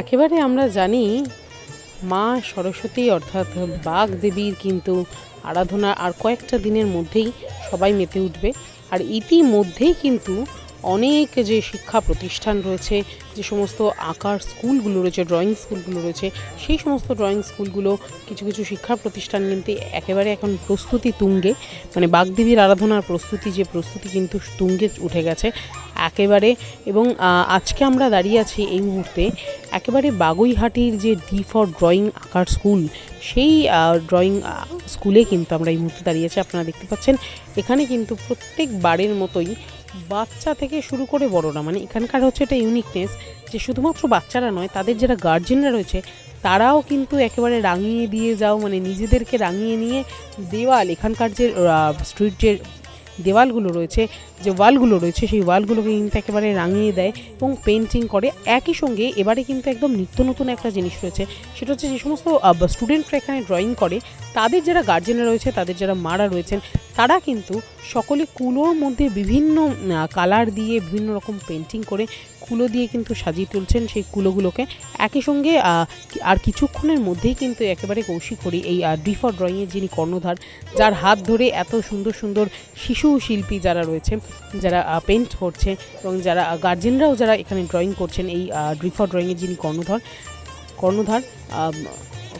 একেবারে আমরা জানি মা সরস্বতী অর্থাৎ বাঘ দেবীর কিন্তু আরাধনা আর কয়েকটা দিনের মধ্যেই সবাই মেতে উঠবে। আর ইতিমধ্যেই কিন্তু অনেক যে শিক্ষা প্রতিষ্ঠান রয়েছে, যে সমস্ত আঁকার স্কুলগুলো রয়েছে ড্রয়িং স্কুলগুলো রয়েছে, সেই সমস্ত ড্রয়িং স্কুলগুলো কিছু কিছু শিক্ষা প্রতিষ্ঠান কিন্তু একেবারে এখন প্রস্তুতি তুঙ্গে। মানে বাগদেবীর আরাধনার প্রস্তুতি, যে প্রস্তুতি কিন্তু তুঙ্গে উঠে গেছে। একেবারে এবং আজকে আমরা দাঁড়িয়ে আছি এই মুহূর্তে একেবারে বাগুইহাটির যে ডি ফর ড্রয়িং আঁকার স্কুল, সেই ড্রয়িং স্কুলে কিন্তু আমরা এই মুহূর্তে দাঁড়িয়ে আছি। আপনারা দেখতে পাচ্ছেন, এখানে কিন্তু প্রত্যেক বারের মতোই বাচ্চা থেকে শুরু করে বড়রা মানে এখানকার হচ্ছে এটা ইউনিকনেস যে শুধুমাত্র বাচ্চারা নয়, তাদের যারা গার্জেনরা রয়েছে, তারাও কিন্তু একেবারে রাঙিয়ে দিয়ে যাও মানে নিজেদেরকে রাঙিয়ে নিয়ে দেওয়াল, এখানকার যে স্ট্রিট যে দেওয়ালগুলো রয়েছে যে ওয়ালগুলো রয়েছে, সেই ওয়ালগুলোকে কিন্তু একেবারে রাঙিয়ে দেয় এবং পেন্টিং করে। একই সঙ্গে এবারে কিন্তু একদম নিত্য নতুন একটা জিনিস রয়েছে। সেটা হচ্ছে যে সমস্ত স্টুডেন্টরা এখানে ড্রয়িং করে, তাদের যারা গার্জেনরা রয়েছে, তাদের যারা মারা রয়েছেন, তারা কিন্তু সকলে কুলোর মধ্যে বিভিন্ন কালার দিয়ে বিভিন্ন রকম পেন্টিং করে কুলো দিয়ে কিন্তু সাজিয়ে তুলছেন সেই কুলোগুলোকে। একই সঙ্গে আর কিছুক্ষণের মধ্যেই কিন্তু একেবারে কৌশিক করি এই ডিফর ড্রয়িংয়ের যিনি কর্ণধার, যার হাত ধরে এত সুন্দর সুন্দর শিশু শিল্পী যারা রয়েছে যারা পেন্ট করছে এবং যারা গার্জেনরাও যারা এখানে ড্রয়িং করছেন, এই ডিফর ড্রয়িংয়ের যিনি কর্ণধার কর্ণধার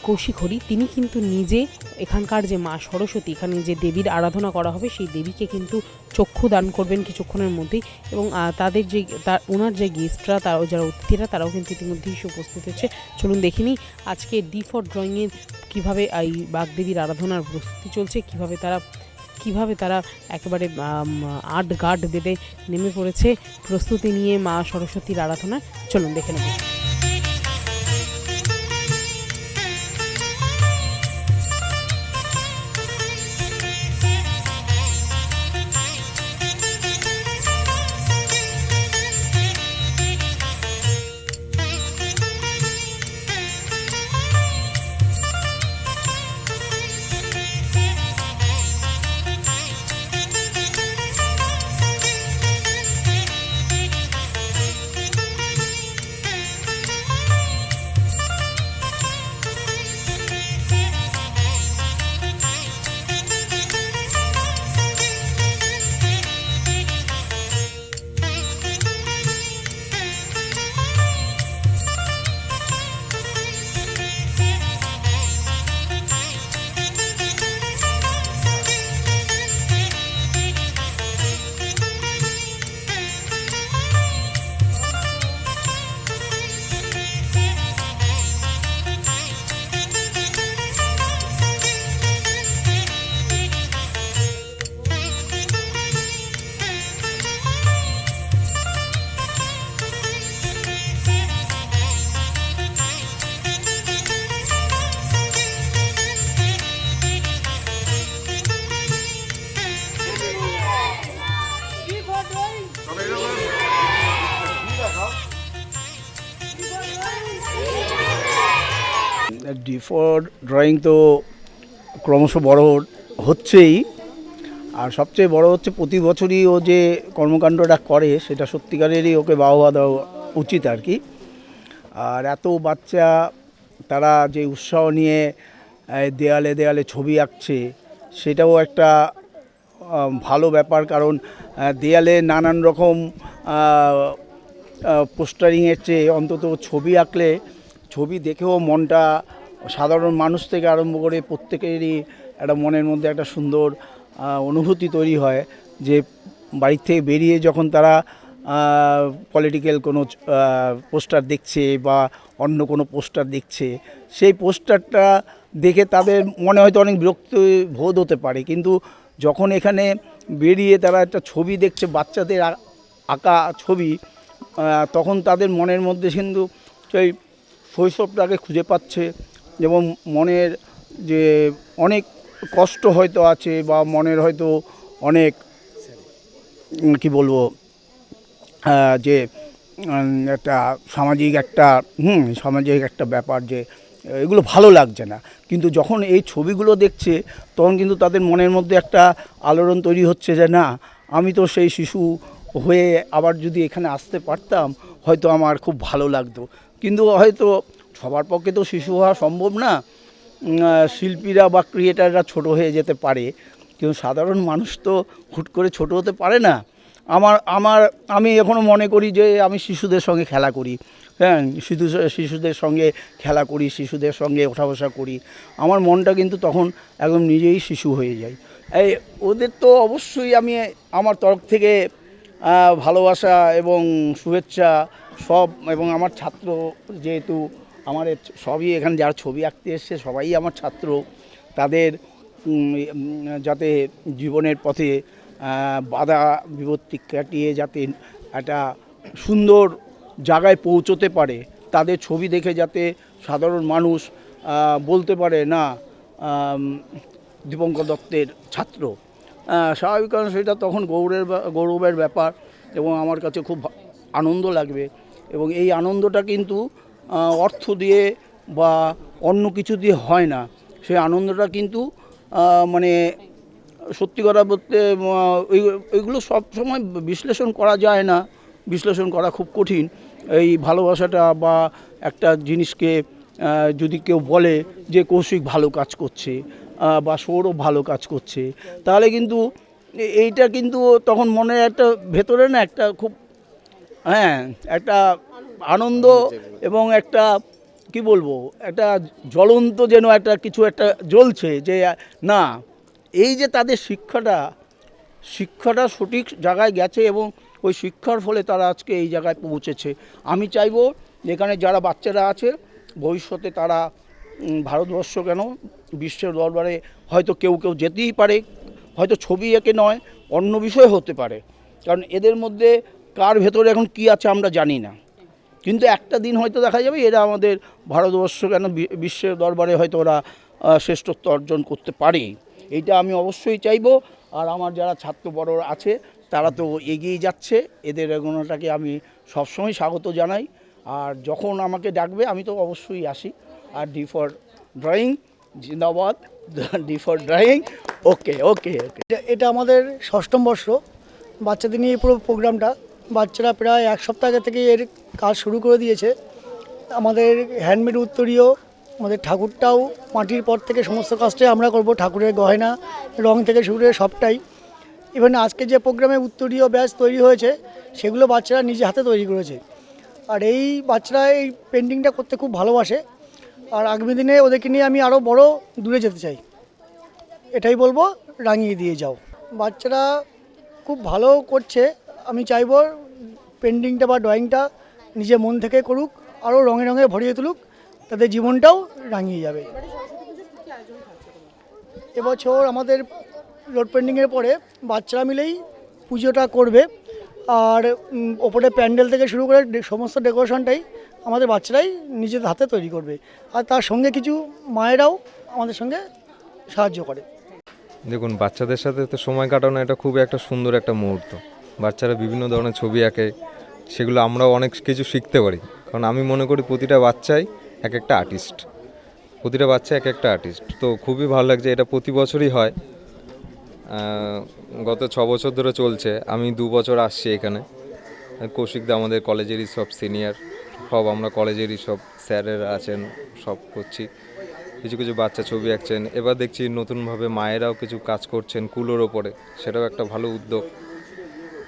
কৌশিক হরি, তিনি কিন্তু নিজে এখানকার যে মা সরস্বতী, এখানে যে দেবীর আরাধনা করা হবে, সেই দেবীকে কিন্তু চক্ষু দান করবেন কিছুক্ষণের মধ্যেই এবং তাদের যে, তার, ওনার যে গেস্টরা তারাও যারা অতিথিরা, তারাও কিন্তু ইতিমধ্যেই এসে উপস্থিত হচ্ছে। চলুন দেখিনি আজকে ডি ফর ড্রয়িংয়ের কীভাবে এই বাগদেবীর আরাধনার প্রস্তুতি চলছে, কীভাবে তারা কীভাবে তারা একেবারে আট গার্ড বেঁধে নেমে পড়েছে প্রস্তুতি নিয়ে মা সরস্বতীর আরাধনা চলুন দেখে নেব। ডিফর ড্রয়িং তো ক্রমশ বড় হচ্ছেই। আর সবচেয়ে বড় হচ্ছে প্রতি বছরই ও যে কর্মকাণ্ডটা করে, সেটা সত্যিকারেরই ওকে বাহবা দেওয়া উচিত আর কি। আর এত বাচ্চা, তারা যে উৎসাহ নিয়ে দেয়ালে দেয়ালে ছবি আঁকছে, সেটাও একটা ভালো ব্যাপার। কারণ দেয়ালে নানান রকম পোস্টারিংয়ের চেয়ে অন্তত ছবি আঁকলে, ছবি দেখেও মনটা সাধারণ মানুষ থেকে আরম্ভ করে প্রত্যেকেরই একটা মনের মধ্যে একটা সুন্দর অনুভূতি তৈরি হয় যে বাড়ির থেকে বেরিয়ে যখন তারা পলিটিক্যাল কোনো পোস্টার দেখছে বা অন্য কোনো পোস্টার দেখছে, সেই পোস্টারটা দেখে তাদের মনে হয়তো অনেক বিরক্ত বোধ হতে পারে। কিন্তু যখন এখানে বেরিয়ে তারা একটা ছবি দেখছে, বাচ্চাদের আঁকা ছবি তখন তাদের মনের মধ্যে কিন্তু সেই শৈশবটাকে খুঁজে পাচ্ছে। যেমন মনের যে অনেক কষ্ট হয়তো আছে বা মনের হয়তো অনেক কি বলব যে একটা সামাজিক একটা, হুম, সামাজিক একটা ব্যাপার যে, এগুলো ভালো লাগছে না। কিন্তু যখন এই ছবিগুলো দেখছে, তখন কিন্তু তাদের মনের মধ্যে একটা আলোড়ন তৈরি হচ্ছে যে, না, আমি তো সেই শিশু হয়ে আবার যদি এখানে আসতে পারতাম, হয়তো আমার খুব ভালো লাগতো। কিন্তু হয়তো সবার পক্ষে তো শিশু হওয়া সম্ভব না। শিল্পীরা বা ক্রিয়েটাররা ছোট হয়ে যেতে পারে। কিন্তু সাধারণ মানুষ তো হুট করে ছোট হতে পারে না। আমার আমার, আমি এখনও মনে করি যে আমি শিশুদের সঙ্গে খেলা করি। হ্যাঁ শিশু, শিশুদের সঙ্গে খেলা করি, শিশুদের সঙ্গে ওঠা বসা করি। আমার মনটা কিন্তু তখন একদম নিজেই শিশু হয়ে যায়। এই, ওদের তো অবশ্যই আমি আমার তরফ থেকে ভালোবাসা এবং শুভেচ্ছা সব এবং আমার ছাত্র যেহেতু আমার সবই এখানে যারা ছবি আঁকতে এসছে, সবাই আমার ছাত্র। তাদের যাতে জীবনের পথে বাধা বিপত্তি কাটিয়ে যাতে একটা সুন্দর জায়গায় পৌঁছতে পারে, তাদের ছবি দেখে যাতে সাধারণ মানুষ বলতে পারে, না দীপঙ্কর দত্তের ছাত্র। স্বাভাবিক কারণ সেটা তখন গৌরের গৌরবের ব্যাপার এবং আমার কাছে খুব আনন্দ লাগবে এবং এই আনন্দটা কিন্তু অর্থ দিয়ে বা অন্য কিছু দিয়ে হয় না। সেই আনন্দটা কিন্তু মানে সত্যি কথা বলতে ওই- ওইগুলো সব সময় বিশ্লেষণ করা যায় না। বিশ্লেষণ করা খুব কঠিন। এই ভালোবাসাটা বা একটা জিনিসকে যদি কেউ বলে যে কৌশিক ভালো কাজ করছে বা সৌরভ ভালো কাজ করছে, তাহলে কিন্তু এইটা কিন্তু তখন মনে একটা ভেতরে না একটা খুব হ্যাঁ একটা আনন্দ এবং একটা, কি বলব, একটা জ্বলন্ত যেন একটা কিছু একটা জ্বলছে যে, না, এই যে তাদের শিক্ষাটা শিক্ষাটা সঠিক জায়গায় গেছে এবং ওই শিক্ষার ফলে তারা আজকে এই জায়গায় পৌঁছেছে। আমি চাইব যেখানে যারা বাচ্চারা আছে, ভবিষ্যতে তারা ভারতবর্ষ কেন বিশ্বের দরবারে হয়তো কেউ কেউ যেতেই পারে, হয়তো ছবি এঁকে নয়, অন্য বিষয় হতে পারে। কারণ এদের মধ্যে কার ভেতরে এখন কি আছে আমরা জানি না। কিন্তু একটা দিন হয়তো দেখা যাবে এরা আমাদের ভারতবর্ষ কেন বিশ্বের দরবারে হয়তো ওরা শ্রেষ্ঠত্ব অর্জন করতে পারে। এইটা আমি অবশ্যই চাইব। আর আমার যারা ছাত্র বড় আছে, তারা তো এগিয়ে যাচ্ছে। এদের এগোনোটাকে আমি সবসময় স্বাগত জানাই। আর যখন আমাকে ডাকবে, আমি তো অবশ্যই আসি। আর ডি ফর ড্রয়িং, জিন্দাবাদ। D for drawing, okay okay okay. এটা এটা আমাদের ষষ্ঠম বর্ষ। বাচ্চাদের নিয়ে পুরো প্রোগ্রামটা। বাচ্চারা প্রায় এক সপ্তাহ আগে থেকে এর কাজ শুরু করে দিয়েছে। আমাদের হ্যান্ডমেড উত্তরীয়, আমাদের ঠাকুরটাও মাটির পর থেকে সমস্ত কাজটাই আমরা করব, ঠাকুরের গয়না, রং থেকে শুরু করে সবটাই। ইভেন আজকে যে প্রোগ্রামে উত্তরীয় ব্যাচ তৈরি হয়েছে, সেগুলো বাচ্চারা নিজে হাতে তৈরি করেছে। আর এই বাচ্চারা এই পেন্টিংটা করতে খুব ভালোবাসে। আর আগামী দিনে ওদেরকে নিয়ে আমি আরও বড় দূরে যেতে চাই। এটাই বলব, রাঙিয়ে দিয়ে যাও। বাচ্চারা খুব ভালো করছে। আমি চাইব পেন্টিংটা বা ড্রয়িংটা নিজে মন থেকে করুক, আরও রঙে রঙে ভরিয়ে তুলুক তাদের জীবনটাও রাঙিয়ে যাবে। এবছর আমাদের রোড পেন্টিংয়ের পরে বাচ্চারা মিলেই পুজোটা করবে, আর ওপরে প্যান্ডেল থেকে শুরু করে সমস্ত ডেকোরেশনটাই আমাদের বাচ্চারাই নিজেদের হাতে তৈরি করবে। আর তার সঙ্গে কিছু মায়েরাও আমাদের সঙ্গে সাহায্য করে। দেখুন, বাচ্চাদের সাথে তো সময় কাটানো এটা খুবই একটা সুন্দর একটা মুহূর্ত। বাচ্চারা বিভিন্ন ধরনের ছবি আঁকে, সেগুলো আমরাও অনেক কিছু শিখতে পারি। কারণ আমি মনে করি প্রতিটা বাচ্চাই এক একটা আর্টিস্ট প্রতিটা বাচ্চা এক একটা আর্টিস্ট তো খুবই ভালো লাগছে, এটা প্রতি বছরই হয়। গত ছ বছর ধরে চলছে। আমি দু বছর আসছি এখানে। কৌশিকদা আমাদের কলেজেরই সব সিনিয়র সব আমরা কলেজেরই সব স্যারেরা আছেন, সব করছি। কিছু কিছু বাচ্চা ছবি আঁকছেন। এবার দেখছি নতুনভাবে মায়েরাও কিছু কাজ করছেন কুলোর ওপরে। সেটাও একটা ভালো উদ্যোগ।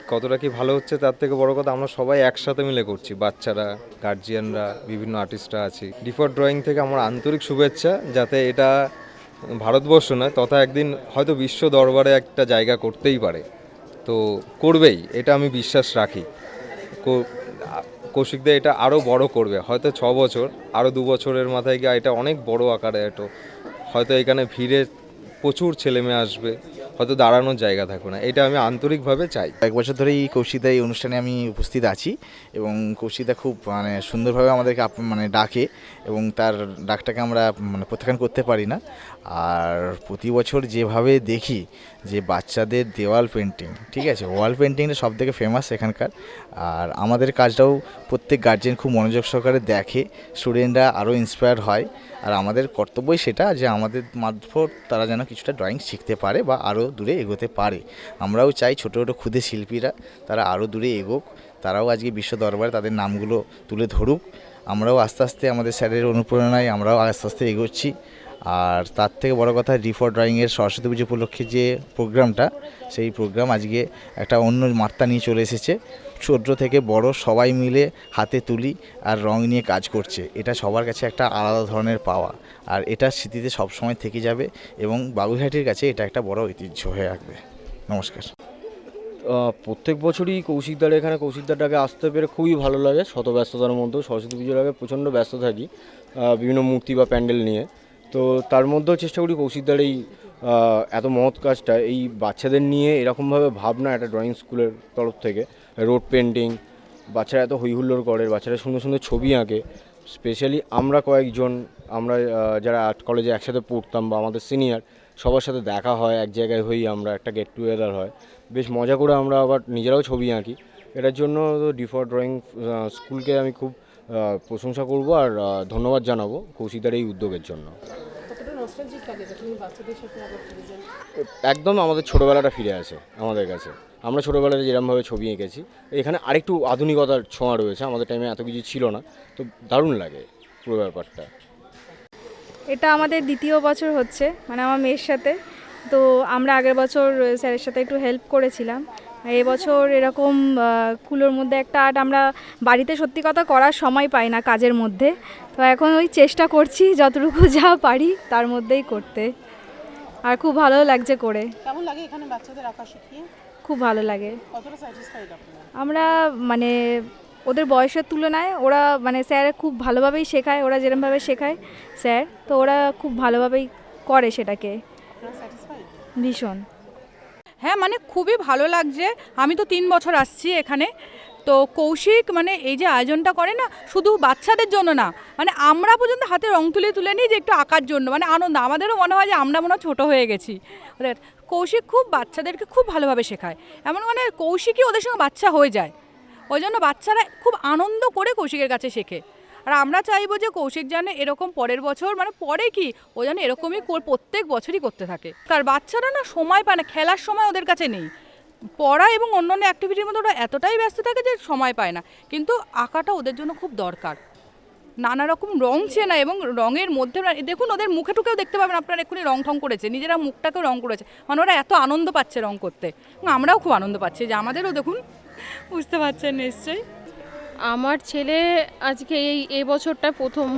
কতটা কি ভালো হচ্ছে তার থেকে বড় কথা আমরা সবাই একসাথে মিলে করছি। বাচ্চারা গার্জিয়ানরা বিভিন্ন আর্টিস্টরা আছি। ডিফল্ট ড্রয়িং থেকে আমার আন্তরিক শুভেচ্ছা, যাতে এটা ভারতবর্ষ নয়, তথা একদিন হয়তো বিশ্ব দরবারে একটা জায়গা করতেই পারে। তো করবেই, এটা আমি বিশ্বাস রাখি। কো- আ- কৌশিকদা এটা আরও বড় করবে, হয়তো ছ বছর আরও দু বছরের মাথায় গিয়ে এটা অনেক বড় আকারে এটা। হয়তো এখানে ভিড়ে প্রচুর ছেলে মেয়ে আসবে। হয়তো দাঁড়ানোর জায়গা থাকবে না। এটা আমি আন্তরিকভাবে চাই। এক বছর ধরেই কৌশিকদা এই অনুষ্ঠানে আমি উপস্থিত আছি এবং কৌশিকদা খুব মানে সুন্দরভাবে আমাদেরকে মানে ডাকে এবং তার ডাকটাকে আমরা মানে প্রত্যাখ্যান করতে পারি না। আর প্রতি বছর যেভাবে দেখি যে বাচ্চাদের দেওয়াল পেন্টিং, ঠিক আছে, ওয়াল পেন্টিংটা সব থেকে ফেমাস এখানকার। আর আমাদের কাজটাও প্রত্যেক গার্জেন খুব মনোযোগ সহকারে দেখে স্টুডেন্টরা আরও ইন্সপায়ার হয়। আর আমাদের কর্তব্যই সেটা যে আমাদের মারফত তারা যেন কিছুটা ড্রয়িং শিখতে পারে বা আরও দূরে এগোতে পারে। আমরাও চাই ছোটো ছোটো ক্ষুদে শিল্পীরা তারা আরও দূরে এগোক। তারাও আজকে বিশ্ব দরবারে তাদের নামগুলো তুলে ধরুক। আমরাও আস্তে আস্তে আমাদের স্যারের অনুপ্রেরণায় আমরাও আস্তে আস্তে এগোচ্ছি। আর তার থেকে বড় কথা ডি ফর ড্রয়িংয়ের সরস্বতী পুজো উপলক্ষে যে প্রোগ্রামটা, সেই প্রোগ্রাম আজকে একটা অন্য মাত্রা নিয়ে চলে এসেছে। ছোট থেকে বড় সবাই মিলে হাতে তুলি আর রং নিয়ে কাজ করছে। এটা সবার কাছে একটা আলাদা ধরনের পাওয়া। আর এটা স্মৃতিতে সবসময় থেকে যাবে এবং বাবুঘাটির কাছে এটা একটা বড় ঐতিহ্য হয়ে রাখবে। নমস্কার। প্রত্যেক বছরই কৌশিকদার এখানে কৌশিকদারটাকে আসতে পেরে খুবই ভালো লাগে। শত ব্যস্ততার মধ্যেও সরস্বতী পুজোর আগে প্রচণ্ড ব্যস্ত থাকি বিভিন্ন মূর্তি বা প্যান্ডেল নিয়ে। তো তার মধ্যেও চেষ্টা করি কৌশিকদার এই এত মহৎ কাজটা, এই বাচ্চাদের নিয়ে এরকমভাবে ভাবনা একটা ড্রয়িং স্কুলের তরফ থেকে। রোড পেন্টিং বাচ্চারা এত হইহুল্লোড় করে, বাচ্চারা সুন্দর সুন্দর ছবি আঁকে। স্পেশালি আমরা কয়েকজন, আমরা যারা আর্ট কলেজে একসাথে পড়তাম বা আমাদের সিনিয়র সবার সাথে দেখা হয়, এক জায়গায় হই আমরা, একটা গেট টুগেদার হয়। বেশ মজা করে আমরা আবার নিজেরাও ছবি আঁকি। এটার জন্য ডিফর ড্রয়িং স্কুলকে আমি খুব প্রশংসা করব আর ধন্যবাদ জানাব কৌশিকদার এই উদ্যোগের জন্য। কতটা নস্টালজিক লাগে যখন বাচ্চাদের সাথে আবার ফিরে যান একদম আমাদের ছোটোবেলাটা ফিরে আসে আমাদের কাছে। আমরা ছোটোবেলায় যেরকমভাবে ছবি এঁকেছি এখানে আরেকটু আধুনিকতার ছোঁয়া রয়েছে আমাদের টাইমে এত কিছু ছিল না তো দারুণ লাগে পুরো ব্যাপারটা। এটা আমাদের দ্বিতীয় বছর হচ্ছে মানে আমার মেয়ের সাথে তো আমরা আগের বছর স্যারের সাথে একটু হেল্প করেছিলাম। এবছর এরকম কুলোর মধ্যে একটা আর্ট আমরা বাড়িতে সত্যি কথা করার সময় পাই না কাজের মধ্যে। তো এখন ওই চেষ্টা করছি যতটুকু যা পারি তার মধ্যেই করতে। আর খুব ভালো লাগছে করে। কেমন লাগে এখানে বাচ্চাদের আঁকা শিখিয়ে? খুব ভালো লাগে। আমরা মানে ওদের বয়সের তুলনায় ওরা মানে স্যার খুব ভালোভাবেই শেখায় ওরা যেরমভাবে শেখায় স্যার তো ওরা খুব ভালোভাবেই করে সেটাকে। ভীষণ। হ্যাঁ মানে খুবই ভালো লাগছে। আমি তো তিন বছর আসছি এখানে। তো কৌশিক মানে এই যে আয়োজনটা করে না, শুধু বাচ্চাদের জন্য না মানে আমরা পর্যন্ত হাতে রং তুলে তুলে নিই যে একটু আঁকার জন্য মানে আনন্দ। আমাদেরও মনে হয় যে আমরা মনে হয় ছোটো হয়ে গেছি। কৌশিক খুব বাচ্চাদেরকে খুব ভালোভাবে শেখায়। এমন মানে কৌশিকই ওদের সঙ্গে বাচ্চা হয়ে যায়। ওই জন্য বাচ্চারা খুব আনন্দ করে কৌশিকের কাছে শেখে। আর আমরা চাইব যে কৌশিক যেন এরকম পরের বছর মানে পরে কি, ও যেন এরকমই প্রত্যেক বছরই করতে থাকে। কার বাচ্চারা না সময় পায় না, খেলার সময় ওদের কাছে নেই। পড়া এবং অন্যান্য অ্যাক্টিভিটির মধ্যে ওরা এতটাই ব্যস্ত থাকে যে সময় পায় না। কিন্তু আঁকাটা ওদের জন্য খুব দরকার। নানা রকম রং চেনা এবং রঙের মধ্যে দেখুন, ওদের মুখে টুকেও দেখতে পাবেন, আপনারা এক্ষুনি রং ঠং করেছে, নিজেরা মুখটাকেও রং করেছে। মানে ওরা এত আনন্দ পাচ্ছে রং করতে। আমরাও খুব আনন্দ পাচ্ছি। যে আমাদেরও দেখুন, বুঝতে পারছেন নিশ্চয়ই। আমার ছেলে আজকে এই এই বছরটা প্রথম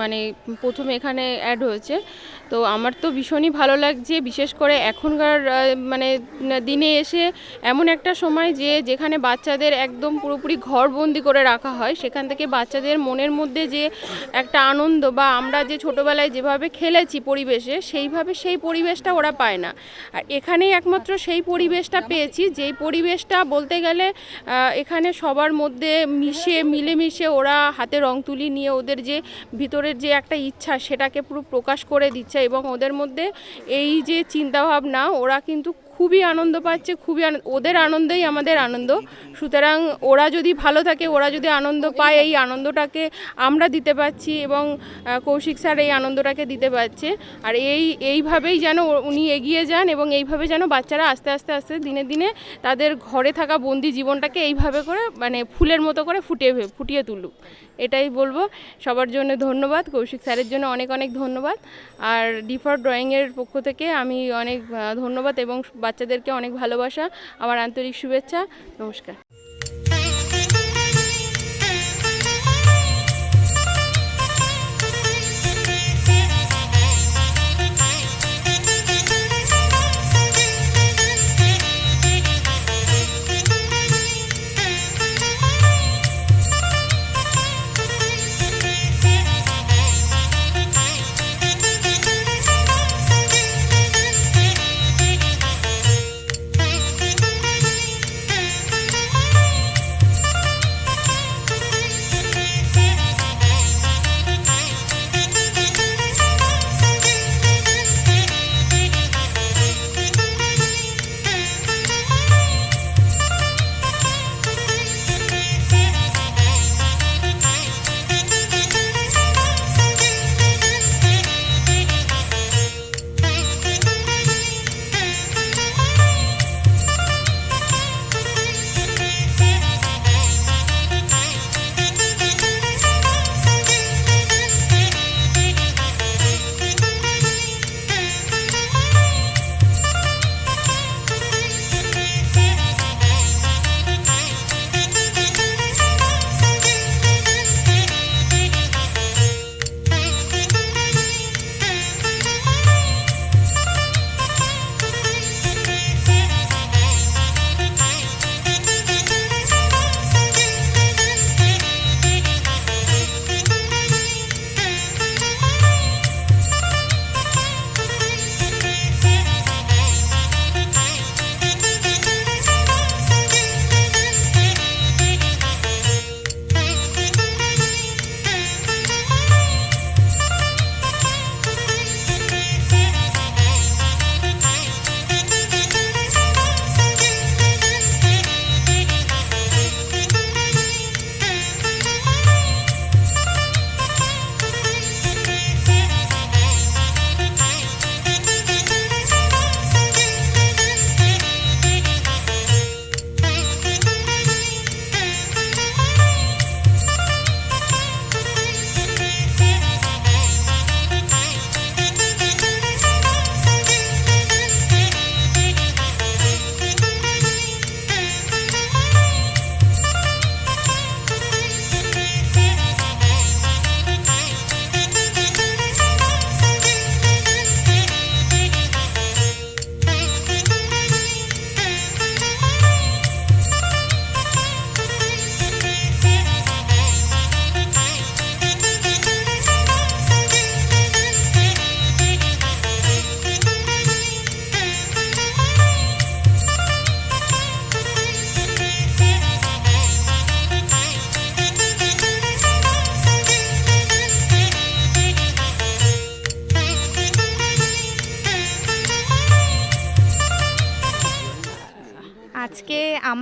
মানে প্রথম এখানে অ্যাড হয়েছে। তো আমার তো ভীষণই ভালো লাগছে, বিশেষ করে এখনকার মানে দিনে এসে এমন একটা সময় যে যেখানে বাচ্চাদের একদম পুরোপুরি ঘরবন্দি করে রাখা হয়, সেখান থেকে বাচ্চাদের মনের মধ্যে যে একটা আনন্দ বা আমরা যে ছোটোবেলায় যেভাবে খেলেছি পরিবেশে, সেইভাবে সেই পরিবেশটা ওরা পায় না। আর এখানেই একমাত্র সেই পরিবেশটা পেয়েছি, যেই পরিবেশটা বলতে গেলে এখানে সবার মধ্যে মিশে মিলেমিশে ওরা হাতে রং তুলি নিয়ে ওদের যে ভিতরের যে একটা ইচ্ছা সেটাকে পুরো প্রকাশ করে দিচ্ছে এবং ওদের মধ্যে এই যে চিন্তাভাবনা, ওরা কিন্তু খুবই আনন্দ পাচ্ছে, খুবই ওদের আনন্দেই আমাদের আনন্দ। সুতরাং ওরা যদি ভালো থাকে, ওরা যদি আনন্দ পায়, এই আনন্দটাকে আমরা দিতে পারছি এবং কৌশিক স্যার এই আনন্দটাকে দিতে পারছে। আর এই, এইভাবেই যেন উনি এগিয়ে যান এবং এইভাবে যেন বাচ্চারা আস্তে আস্তে আস্তে দিনে দিনে তাদের ঘরে থাকা বন্দি জীবনটাকে এইভাবে করে মানে ফুলের মতো করে ফুটিয়ে ফুটিয়ে তুলুক। এটাই বলব। সবার জন্য ধন্যবাদ। কৌশিক স্যারের জন্য অনেক অনেক ধন্যবাদ। আর ডিফর ড্রয়িংয়ের পক্ষ থেকে আমি অনেক ধন্যবাদ এবং বাচ্চাদেরকে অনেক ভালোবাসা। আমার আন্তরিক শুভেচ্ছা। নমস্কার।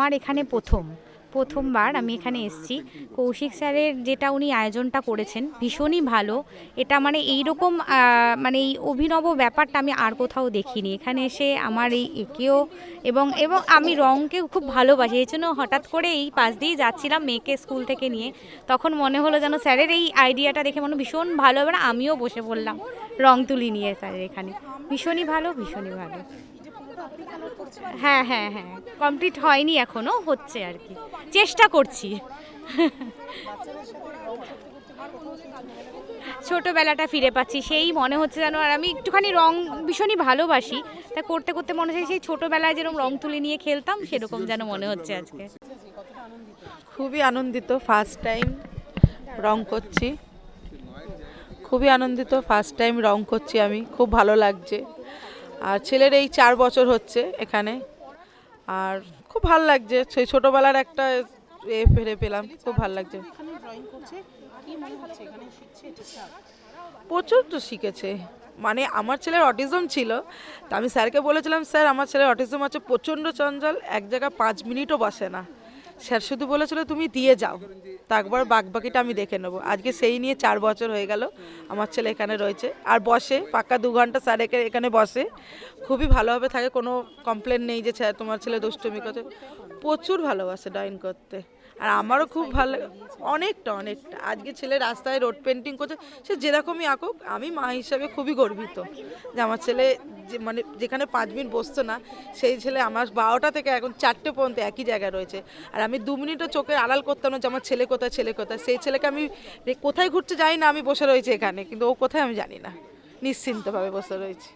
আমার এখানে প্রথম, প্রথমবার আমি এখানে এসেছি। কৌশিক স্যারের যেটা উনি আয়োজনটা করেছেন ভীষণই ভালো। এটা মানে এই রকম মানে এই অভিনব ব্যাপারটা আমি আর কোথাও দেখিনি। এখানে এসে আমার এই একেও এবং এবং আমি রঙকে খুব ভালোবাসি। এই জন্য হঠাৎ করে এই পাশ দিয়েই যাচ্ছিলাম মেয়েকে স্কুল থেকে নিয়ে। তখন মনে হলো যেন স্যারের এই আইডিয়াটা দেখে মনে ভীষণ ভালো এবার আমিও বসে পড়লাম রং তুলি নিয়ে স্যারের এখানে। ভীষণই ভালো ভীষণই ভালো। হ্যাঁ হ্যাঁ হ্যাঁ। কমপ্লিট হয়নি এখনও, হচ্ছে আর কি। চেষ্টা করছি। ছোটোবেলাটা ফিরে পাচ্ছি, সেই মনে হচ্ছে যেন আর আমি একটুখানি রং ভীষণই ভালোবাসি। তা করতে করতে মনে হচ্ছে সেই ছোটোবেলায় যেরকম রং তুলি নিয়ে খেলতাম, সেরকম যেন মনে হচ্ছে আজকে। খুবই আনন্দিত ফার্স্ট টাইম রং করছি। খুবই আনন্দিত ফার্স্ট টাইম রং করছি আমি, খুব ভালো লাগছে। আর ছেলের এই চার বছর হচ্ছে এখানে। আর খুব ভালো লাগছে সেই ছোটোবেলার একটা এ ফিরে পেলাম খুব ভালো লাগছে। প্রচুর তো শিখেছে। মানে আমার ছেলের অটিজম ছিল তা আমি স্যারকে বলেছিলাম স্যার আমার ছেলের অটিজম আছে প্রচণ্ড চঞ্চল এক জায়গায় পাঁচ মিনিটও বসে না। স্যার শুধু বলেছিল তুমি দিয়ে যাও। তারপর বাকিটা আমি দেখে নেব। আজকে সেই নিয়ে চার বছর হয়ে গেল আমার ছেলে এখানে রয়েছে। আর বসে পাক্কা দু ঘণ্টা স্যার এখানে বসে। খুবই ভালোভাবে থাকে, কোনো কমপ্লেন নেই যে, স্যার, তোমার ছেলে দুষ্টুমি করছে। প্রচুর ভালোবাসে ড্রয়িং করতে। আর আমারও খুব ভালো অনেকটা অনেকটা। আজকে ছেলে রাস্তায় রোড পেন্টিং করছে, সে যেরকমই আঁকুক, আমি মা হিসাবে খুবই গর্বিত। যে আমার ছেলে যে মানে যেখানে পাঁচ মিনিট বসতো না, সেই ছেলে আমার বারোটা থেকে এখন চারটে পর্যন্ত একই জায়গায় রয়েছে। আর আমি দু মিনিটও চোখে আড়াল করতাম না যে, আমার ছেলে কোথায় ছেলে কোথায়? সেই ছেলেকে আমি কোথায় ঘুরতে যাই না, আমি বসে রয়েছি এখানে। কিন্তু ও কোথায় আমি জানি না। নিশ্চিন্তভাবে বসে রয়েছি।